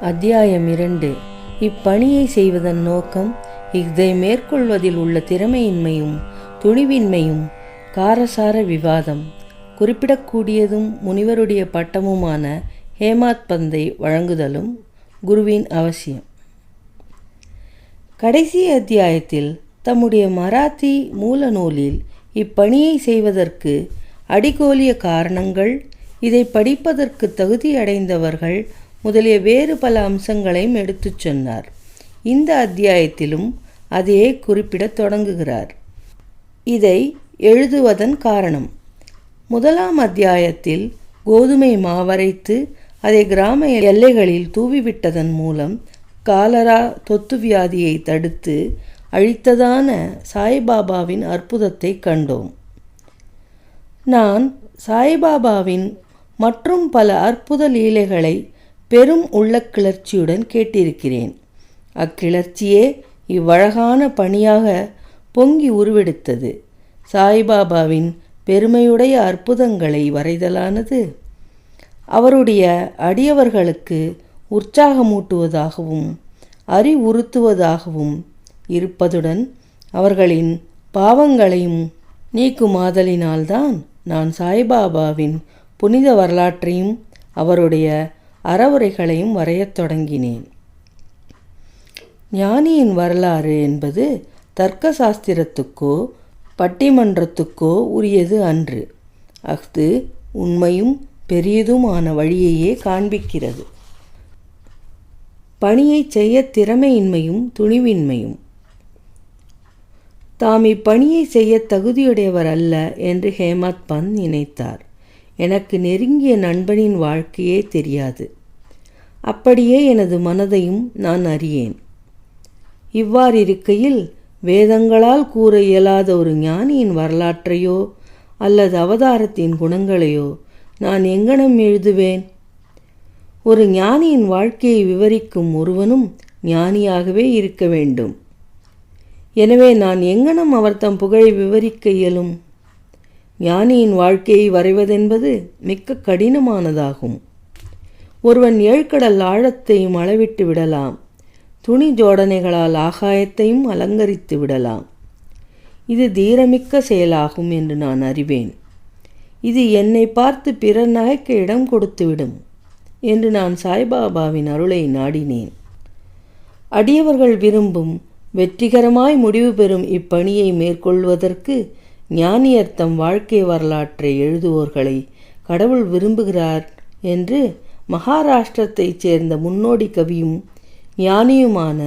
அத்தியாயம் இரண்டு. இப்பணியை செய்வதன் நோக்கம் இதை மேற்கொள்வதில் உள்ள திறமையின்மையும் துணிவின்மையும் காரசார விவாதம். குறிப்பிடக்கூடியதும் முனிவருடைய பட்டமுமான ஹேமாத் பந்தை வழங்குதலும் குருவின் அவசியம். கடைசி அத்தியாயத்தில் தம்முடைய மராத்தி மூல நூலில் இப்பணியை செய்வதற்கு அடிகோலிய காரணங்கள் இதை படிப்பதற்கு தகுதி அடைந்தவர்கள் முதலிய வேறு பல அம்சங்களையும் எடுத்துச் சொன்னார். இந்த அத்தியாயத்திலும் அதையே குறிப்பிடத் தொடங்குகிறார். இதை எழுதுவதன் காரணம் முதலாம் அத்தியாயத்தில் கோதுமை மாவரைத்து அதை கிராம எல்லைகளில் தூவிவிட்டதன் மூலம் காலரா தொத்து வியாதியை தடுத்து அழித்ததான சாய்பாபாவின் அற்புதத்தை கண்டோம். நான் சாய்பாபாவின் மற்றும் பல அற்புத லீலைகளை பெரும் உள்ள கிளர்ச்சியுடன் கேட்டிருக்கிறேன். அக்கிளர்ச்சியே இவ்வழகான பணியாக பொங்கி உருவெடுத்தது. சாய்பாபாவின் பெருமையுடைய அற்புதங்களை வரைதலானது அவருடைய அடியவர்களுக்கு உற்சாகமூட்டுவதாகவும் அறிவுறுத்துவதாகவும் இருப்பதுடன் அவர்களின் பாவங்களையும் நீக்குமாதலினால்தான் நான் சாய்பாபாவின் புனித வரலாற்றையும் அவருடைய அறவுரைகளையும் வரையத் தொடங்கினேன். ஞானியின் வரலாறு என்பது தர்க்க சாஸ்திரத்துக்கோ பட்டிமன்றத்துக்கோ உரியது அன்று. அஃது உண்மையும் பெரியதுமான வழியையே காண்பிக்கிறது. பணியை செய்ய திறமையின்மையும் துணிவின்மையும். தாம் இப்பணியை செய்ய தகுதியுடையவர் அல்ல என்று ஹேமத் பந்த் நினைத்தார். எனக்கு நெருங்கிய நண்பனின் வாழ்க்கையே தெரியாது. அப்படியே எனது மனதையும் நான் அறியேன். இவ்வாறிருக்கையில் வேதங்களால் கூற இயலாத ஒரு ஞானியின் வரலாற்றையோ அல்லது அவதாரத்தின் குணங்களையோ நான் எங்கனம் எழுதுவேன்? ஒரு ஞானியின் வாழ்க்கையை விவரிக்கும் ஒருவனும் ஞானியாகவே இருக்க வேண்டும். எனவே நான் எங்கனம் அவர் தம் புகழை விவரிக்க இயலும்? ஞானியின் வாழ்க்கையை வரைவதென்பது மிக்க கடினமானதாகும். ஒருவன் ஏழ்கடல் ஆழத்தையும் அளவிட்டு விடலாம். துணி ஜோடனைகளால் ஆகாயத்தையும் அலங்கரித்து விடலாம். இது தீரமிக்க செயலாகும் என்று நான் அறிவேன். இது என்னை பார்த்து பிறர் நகைக்க இடம் கொடுத்துவிடும் என்று நான் சாய்பாபாவின் அருளை நாடினேன். அடியவர்கள் விரும்பும் வெற்றிகரமாய் முடிவு பெறும் இப்பணியை மேற்கொள்வதற்கு ஞானியர் தம் வாழ்க்கை வரலாற்றை எழுதுவோர்களை கடவுள் விரும்புகிறார் என்று மகாராஷ்டிரத்தைச் சேர்ந்த முன்னோடி கவியும் ஞானியுமான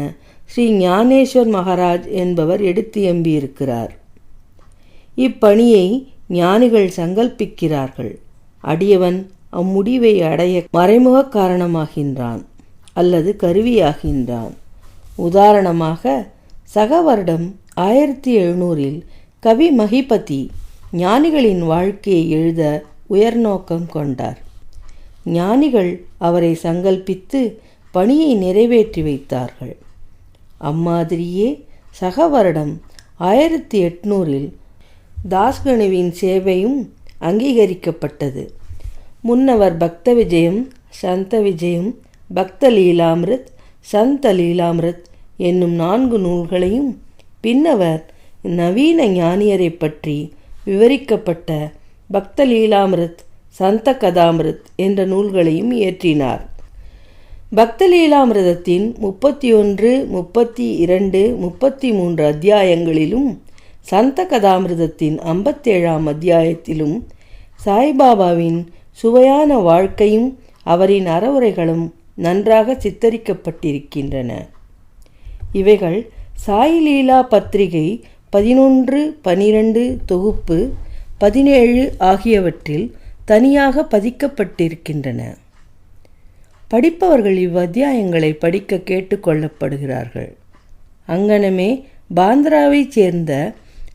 ஸ்ரீ ஞானேஸ்வர் மகாராஜ் என்பவர் எடுத்து எம்பியிருக்கிறார். இப்பணியை ஞானிகள் சங்கல்பிக்கிறார்கள். அடியவன் அம்முடிவை அடைய மறைமுக காரணமாகின்றான் அல்லது கருவியாகின்றான். உதாரணமாக சக வருடம் ஆயிரத்தி எழுநூறில் கவி மகிபதி ஞானிகளின் வாழ்க்கையை எழுத உயர்நோக்கம் கொண்டார். ஞானிகள் அவரை சங்கல்பித்து பணியை நிறைவேற்றி வைத்தார்கள். அம்மாதிரியே சக வருடம் ஆயிரத்தி எட்நூறில் தாஸ்கணுவின் சேவையும் அங்கீகரிக்கப்பட்டது. முன்னவர் பக்த விஜயம் சந்த விஜயம் பக்த லீலாமிருத் சந்த லீலாமிருத் என்னும் நான்கு நூல்களையும் பின்னவர் நவீன ஞானியரை பற்றி விவரிக்கப்பட்ட பக்த லீலாமிருத் சந்த கதாமிருத் என்ற நூல்களையும் இயற்றினார். பக்த லீலாமிரதத்தின் முப்பத்தி ஒன்று முப்பத்தி இரண்டு முப்பத்தி மூன்று அத்தியாயங்களிலும் சந்த கதாமிரதத்தின் ஐம்பத்தேழாம் அத்தியாயத்திலும் சாய்பாபாவின் சுவையான வாழ்க்கையும் அவரின் அறவுரைகளும் நன்றாக சித்தரிக்கப்பட்டிருக்கின்றன. இவைகள் சாய் லீலா பத்திரிகை பதினொன்று பனிரெண்டு தொகுப்பு பதினேழு ஆகியவற்றில் தனியாக பதிக்கப்பட்டிருக்கின்றன. படிப்பவர்கள் இவ்வத்தியாயங்களை படிக்க கேட்டுக்கொள்ளப்படுகிறார்கள் அங்கனமே பாந்திராவைச் சேர்ந்த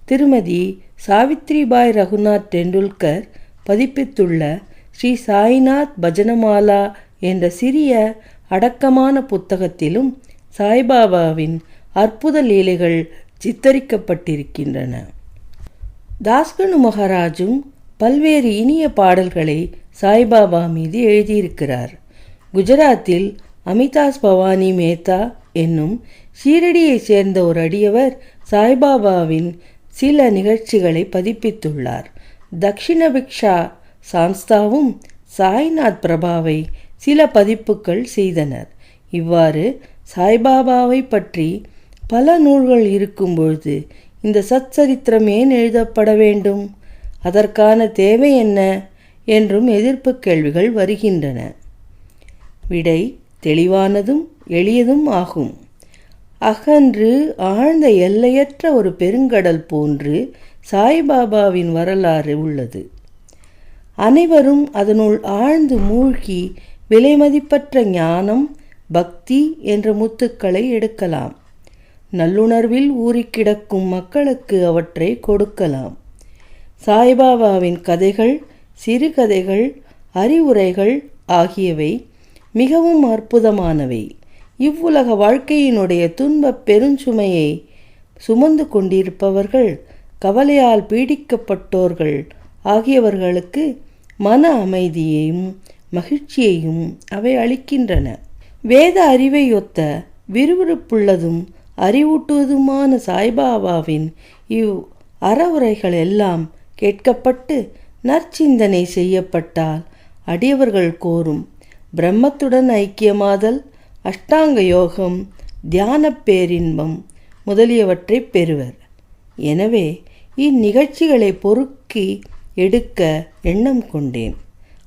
திருமதி சாவித்ரிபாய் ரகுநாத் டெண்டுல்கர் பதிப்பித்துள்ள ஸ்ரீ சாய்நாத் பஜனமாலா என்ற சிறிய அடக்கமான புத்தகத்திலும் சாய்பாபாவின் அற்புத லீலைகள் சித்தரிக்கப்பட்டிருக்கின்றன. தாஸ்கனு மகாராஜும் பல்வேறு இனிய பாடல்களை சாய்பாபா மீது எழுதியிருக்கிறார். குஜராத்தில் அமிதாஸ் பவானி மேத்தா என்னும் ஷீரடியைச் சேர்ந்த ஒரு அடியவர் சாய்பாபாவின் சில நிகழ்ச்சிகளை பதிப்பித்துள்ளார். தக்ஷிணபிக்ஷா சான்ஸ்தாவும் சாய்நாத் பிரபாவை சில பதிப்புகள் செய்தனர். இவ்வாறு சாய்பாபாவை பற்றி பல நூல்கள் இருக்கும்பொழுது இந்த சச்சரித்திரம் ஏன் எழுதப்பட வேண்டும்? அதற்கான தேவை என்ன? என்றும் எதிர்ப்பு கேள்விகள் வருகின்றன. விடை தெளிவானதும் எளியதும் ஆகும். அகன்று ஆழ்ந்த எல்லையற்ற ஒரு பெருங்கடல் போன்று சாய்பாபாவின் வரலாறு உள்ளது. அனைவரும் அதனுள் ஆழ்ந்து மூழ்கி விலைமதிப்பற்ற ஞானம் பக்தி என்ற முத்துக்களை எடுக்கலாம். நல்லுணர்வில் ஊறிக்கிடக்கும் மக்களுக்கு அவற்றை கொடுக்கலாம். சாய்பாபாவின் கதைகள் சிறுகதைகள் அறிவுரைகள் ஆகியவை மிகவும் அற்புதமானவை. இவ்வுலக வாழ்க்கையினுடைய துன்பப் பெருஞ்சுமையை சுமந்து கொண்டிருப்பவர்கள் கவலையால் பீடிக்கப்பட்டோர்கள் ஆகியவர்களுக்கு மன அமைதியையும் மகிழ்ச்சியையும் அவை அளிக்கின்றன. வேத அறிவையொத்த விறுவிறுப்புள்ளதும் அறிவூட்டுவதுமான சாய்பாபாவின் இவ் அறவுரைகள் எல்லாம் கேட்கப்பட்டு நற்சிந்தனை செய்யப்பட்டால் அடியவர்கள் கோரும் பிரம்மத்துடன் ஐக்கியமாதல் அஷ்டாங்க யோகம் தியான பேரின்பம் முதலியவற்றை பெறுவர். எனவே இந்நிகழ்ச்சிகளை பொறுக்கி எடுக்க எண்ணம் கொண்டேன்.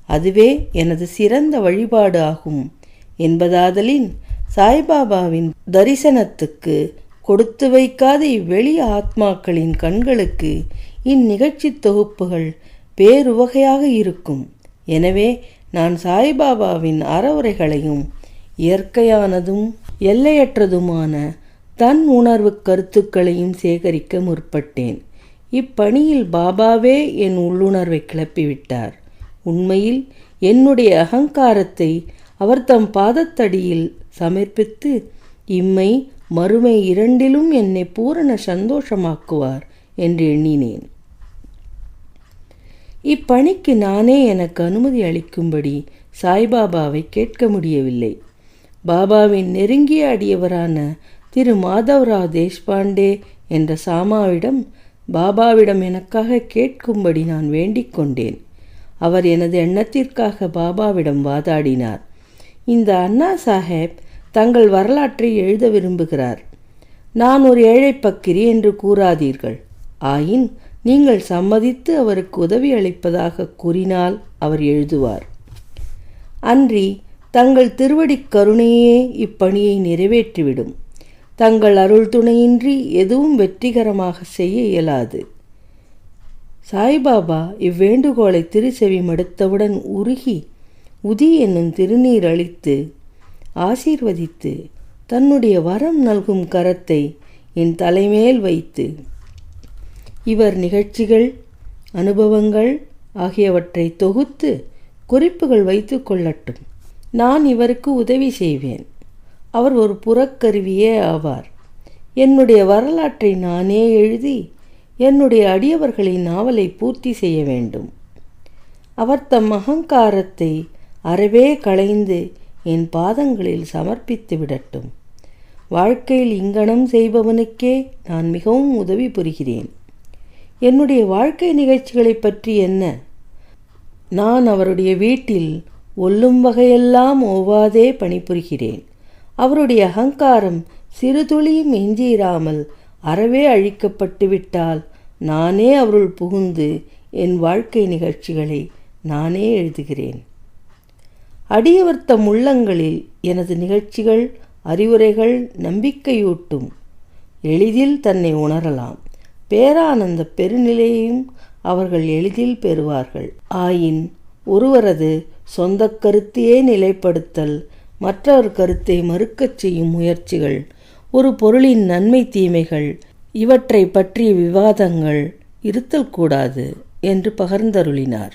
அதுவே எனது சிறந்த வழிபாடு ஆகும் என்பதாதலின் சாய்பாபாவின் தரிசனத்துக்கு கொடுத்து வைக்காத இவ்வெளி ஆத்மாக்களின் கண்களுக்கு இந்நிகழ்ச்சி தொகுப்புகள் பேருவகையாக இருக்கும். எனவே நான் சாய்பாபாவின் அறவுரைகளையும் இயற்கையானதும் எல்லையற்றதுமான தன் உணர்வு கருத்துக்களையும் சேகரிக்க முற்பட்டேன். இப்பணியில் பாபாவே என் உள்ளுணர்வை கிளப்பிவிட்டார். உண்மையில் என்னுடைய அகங்காரத்தை அவர் தம் பாதத்தடியில் சமர்ப்பித்து இம்மை மறுமை இரண்டிலும் என்னை பூரண சந்தோஷமாக்குவார் என்று எண்ணினேன். இப்பணிக்கு நானே எனக்கு அனுமதி அளிக்கும்படி சாய்பாபாவை கேட்க முடியவில்லை. பாபாவின் நெருங்கிய அடியவரான திரு மாதவ்ராவ் தேஷ்பாண்டே என்ற சாமாவிடம் பாபாவிடம் எனக்காக கேட்கும்படி நான் வேண்டிக் கொண்டேன். அவர் எனது எண்ணத்திற்காக பாபாவிடம் வாதாடினார். இந்த அண்ணா சாஹேப் தங்கள் வரலாற்றை எழுத விரும்புகிறார். நான் ஒரு ஏழை பக்கிரி என்று கூறாதீர்கள். ஆயின் நீங்கள் சம்மதித்து அவருக்கு உதவி அளிப்பதாக கூறினால் அவர் எழுதுவார். அன்றி தங்கள் திருவடிக் கருணையே இப்பணியை நிறைவேற்றிவிடும். தங்கள் அருள் துணையின்றி எதுவும் வெற்றிகரமாக செய்ய இயலாது. சாய்பாபா இவ்வேண்டுகோளை திருச்செவி மடுத்தவுடன் உருகி உதி என்னும் திருநீர் அளித்து ஆசீர்வதித்து தன்னுடைய வரம் நல்கும் கரத்தை என் தலைமேல் வைத்து இவர் நிகழ்ச்சிகள் அனுபவங்கள் ஆகியவற்றை தொகுத்து குறிப்புகள் வைத்து கொள்ளட்டும். நான் இவருக்கு உதவி செய்வேன். அவர் ஒரு புறக்கருவியே ஆவார். என்னுடைய வரலாற்றை நானே எழுதி என்னுடைய அடியவர்களின் நாவலை பூர்த்தி செய்ய வேண்டும். அவர் தம் அகங்காரத்தை அறவே களைந்து என் பாதங்களில் சமர்ப்பித்து விடட்டும். வாழ்க்கையில் இங்கனம் செய்பவனுக்கே நான் மிகவும் உதவி புரிகிறேன். என்னுடைய வாழ்க்கை நிகழ்ச்சிகளை பற்றி என்ன? நான் அவருடைய வீட்டில் ஒல்லும் வகையெல்லாம் ஓவாதே பணிபுரிகிறேன். அவருடைய அகங்காரம் சிறுதுளியும் எஞ்சியிராமல் அறவே அழிக்கப்பட்டு விட்டால் நானே அவருள் புகுந்து என் வாழ்க்கை நிகழ்ச்சிகளை நானே எழுதுகிறேன். அடியவர்த்த உள்ளங்களில் எனது நிகழ்ச்சிகள் அறிவுரைகள் நம்பிக்கையூட்டும். எளிதில் தன்னை உணரலாம். பேரானந்த பெருநிலையையும் அவர்கள் எளிதில் பெறுவார்கள். ஆயின் ஒருவரது சொந்த கருத்தையே நிலைப்படுத்தல் மற்றவர் கருத்தை மறுக்கச் செய்யும் முயற்சிகள் ஒரு பொருளின் நன்மை தீமைகள் இவற்றை பற்றிய விவாதங்கள் இருத்தல் கூடாது என்று பகர்ந்தருளினார்.